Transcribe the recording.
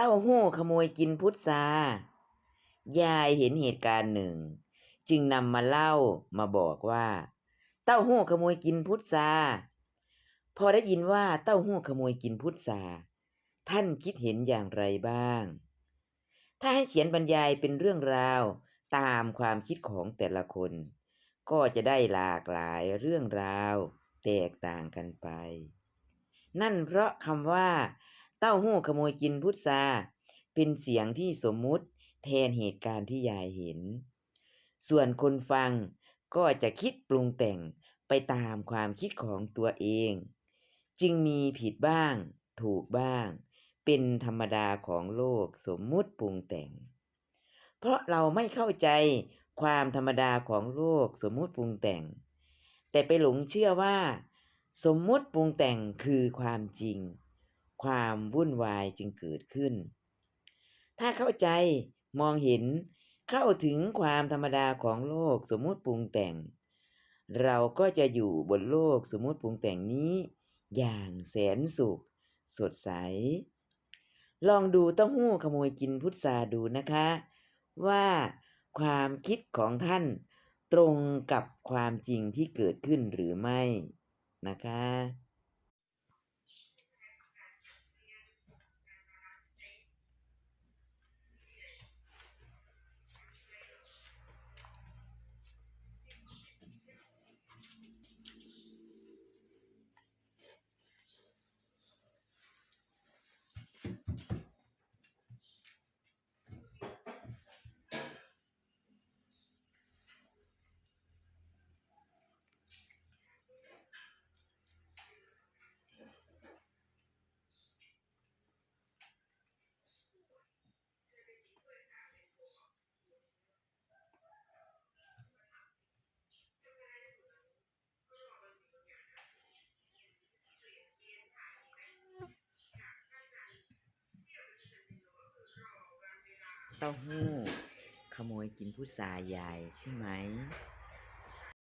เต้าหู้ขโมยกินพุทรายายเห็นเหตุการณ์หนึ่ง จึงนำมาเล่ามาบอกว่า เต้าหู้ขโมยกินพุทราพอได้ยินว่าเต้าหู้ขโมยกินพุทราท่านคิดเห็นอย่างไรบ้าง ถ้าให้เขียนบรรยายเป็นเรื่องราวตามความคิดของแต่ละคน ก็จะได้หลากหลายเรื่องราวแตกต่างกันไป นั่นเพราะคำว่า เต้าหู้ขโมยกินพุทราเป็นเสียงที่สมมุติแทนเหตุการณ์ที่ยายเห็น ส่วนคนฟังก็จะคิดปรุงแต่งไปตามความคิดของตัวเอง จึงมีผิดบ้าง ถูกบ้าง เป็นธรรมดาของโลกสมมุติปรุงแต่ง เพราะเราไม่เข้าใจความธรรมดาของโลกสมมุติปรุงแต่ง แต่ไปหลงเชื่อว่า สมมุติปรุงแต่งคือความจริง ความวุ่นวายจึงเกิดขึ้น ถ้าเข้าใจมองเห็นเข้าถึงความธรรมดาของโลกสมมุติปรุงแต่ง เราก็จะอยู่บนโลกสมมุติปรุงแต่งนี้ อย่างแสนสุข สดใส ลองดูเต้าหู้ขโมยกินพุทราดูนะคะ ว่าความคิดของท่านตรงกับความจริงที่เกิดขึ้นหรือไม่นะคะ เต้าหู้ ขโมยกินผู้สายายใช่ไหม